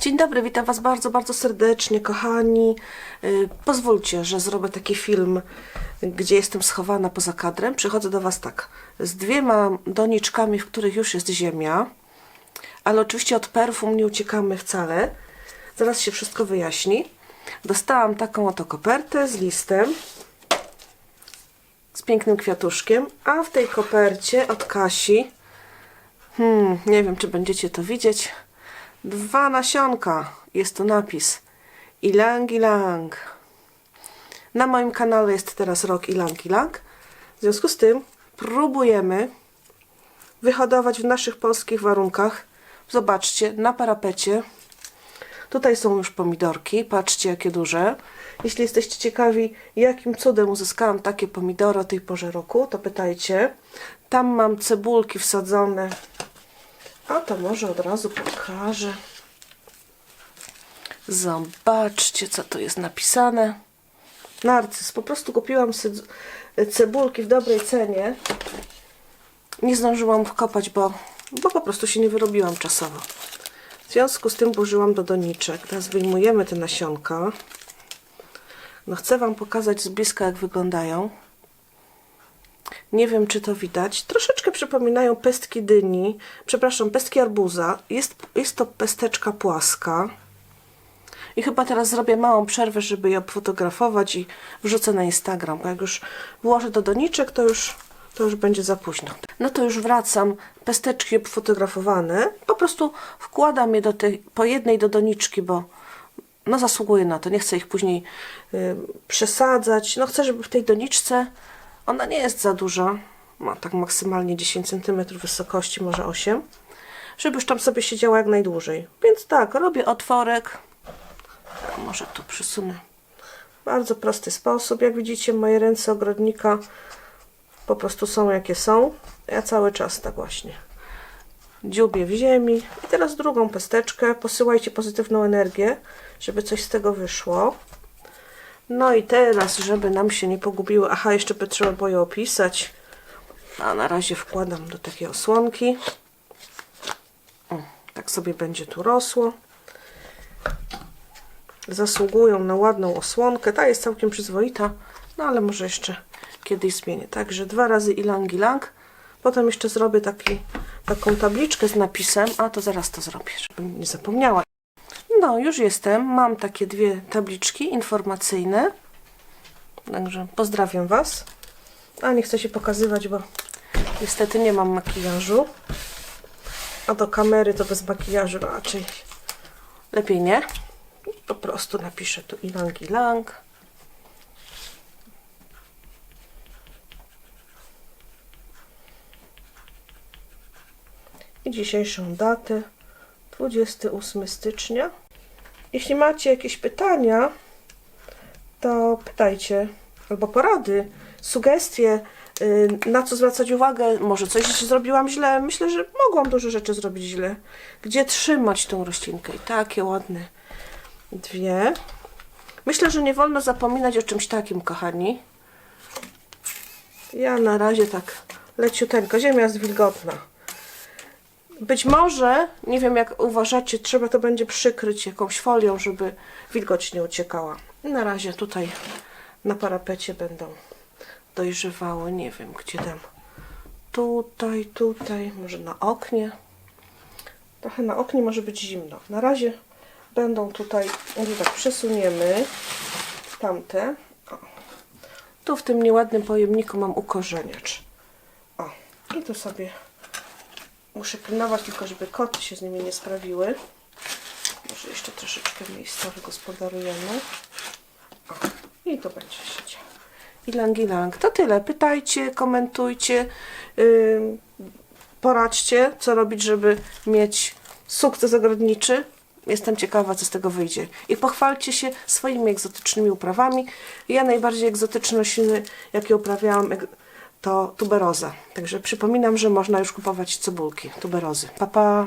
Dzień dobry, witam Was bardzo, bardzo serdecznie, kochani. Yy, Pozwólcie, że zrobię taki film, gdzie jestem schowana poza kadrem. Przychodzę do Was tak, z dwiema doniczkami, w których już jest ziemia, ale oczywiście od perfum nie uciekamy wcale. Zaraz się wszystko wyjaśni. Dostałam taką oto kopertę z listem, z pięknym kwiatuszkiem, a w tej kopercie od Kasi, hmm, nie wiem, czy będziecie to widzieć, Dwa nasionka. Jest tu napis. Ilang ilang. Na moim kanale jest teraz rok ilang ilang. W związku z tym próbujemy wyhodować w naszych polskich warunkach. Zobaczcie, na parapecie. Tutaj są już pomidorki. Patrzcie, jakie duże. Jeśli jesteście ciekawi, jakim cudem uzyskałam takie pomidory o tej porze roku, to pytajcie. Tam mam cebulki wsadzone a to może od razu pokażę. Zobaczcie, co tu jest napisane. Narcyz. Po prostu kupiłam cebulki w dobrej cenie. Nie zdążyłam wkopać, bo, bo po prostu się nie wyrobiłam czasowo. W związku z tym burzyłam do doniczek. Teraz wyjmujemy te nasionka. No chcę Wam pokazać z bliska, jak wyglądają. Nie wiem, czy to widać. Troszeczkę przypominają pestki dyni. Przepraszam, pestki arbuza. Jest, jest to pesteczka płaska. I chyba teraz zrobię małą przerwę, żeby ją fotografować i wrzucę na Instagram. Jak już włożę do doniczek, to już, to już będzie za późno. No to już wracam. Pesteczki fotografowane. Po prostu wkładam je do tej, po jednej do doniczki, bo no zasługuję na to. Nie chcę ich później y, przesadzać. No chcę, żeby w tej doniczce ona nie jest za duża. Ma tak maksymalnie 10 cm wysokości, może 8. Żeby już tam sobie siedziała jak najdłużej. Więc tak, robię otworek. Może tu przysunę. Bardzo prosty sposób. Jak widzicie, moje ręce ogrodnika po prostu są jakie są. Ja cały czas tak właśnie dziubię w ziemi. I teraz drugą pesteczkę. Posyłajcie pozytywną energię, żeby coś z tego wyszło. No i teraz, żeby nam się nie pogubiły. Aha, jeszcze by trzeba było je opisać. A na razie wkładam do takiej osłonki. O, tak sobie będzie tu rosło. Zasługują na ładną osłonkę. Ta jest całkiem przyzwoita, no ale może jeszcze kiedyś zmienię. Także dwa razy ilang ilang. Potem jeszcze zrobię taki, taką tabliczkę z napisem, a to zaraz to zrobię, żebym nie zapomniała. No, już jestem. Mam takie dwie tabliczki informacyjne. Także pozdrawiam Was. A nie chcę się pokazywać, bo niestety nie mam makijażu. A do kamery to bez makijażu raczej lepiej nie. Po prostu napiszę tu ilang ilang. I dzisiejszą datę 28 stycznia. Jeśli macie jakieś pytania, to pytajcie, albo porady, sugestie, y, na co zwracać uwagę, może coś zrobiłam źle. Myślę, że mogłam dużo rzeczy zrobić źle. Gdzie trzymać tą roślinkę? I takie ładne dwie. Myślę, że nie wolno zapominać o czymś takim, kochani. Ja na razie tak leciuteńko. Ziemia jest wilgotna. Być może, nie wiem jak uważacie, trzeba to będzie przykryć jakąś folią, żeby wilgoć nie uciekała. Na razie tutaj na parapecie będą dojrzewały, nie wiem gdzie dam. Tutaj, tutaj, może na oknie. Trochę na oknie może być zimno. Na razie będą tutaj, może tak przesuniemy tamte. O. Tu w tym nieładnym pojemniku mam ukorzeniacz. O, i tu sobie Muszę pilnować tylko, żeby koty się z nimi nie sprawiły. Może jeszcze troszeczkę miejsca wygospodarujemy. I to będzie się działo. Ilang, ilang. To tyle. Pytajcie, komentujcie, yy, poradźcie, co robić, żeby mieć sukces ogrodniczy. Jestem ciekawa, co z tego wyjdzie. I pochwalcie się swoimi egzotycznymi uprawami. Ja najbardziej egzotyczne rośliny, jakie uprawiałam, to tuberoza. Także przypominam, że można już kupować cebulki, tuberozy. Pa, pa.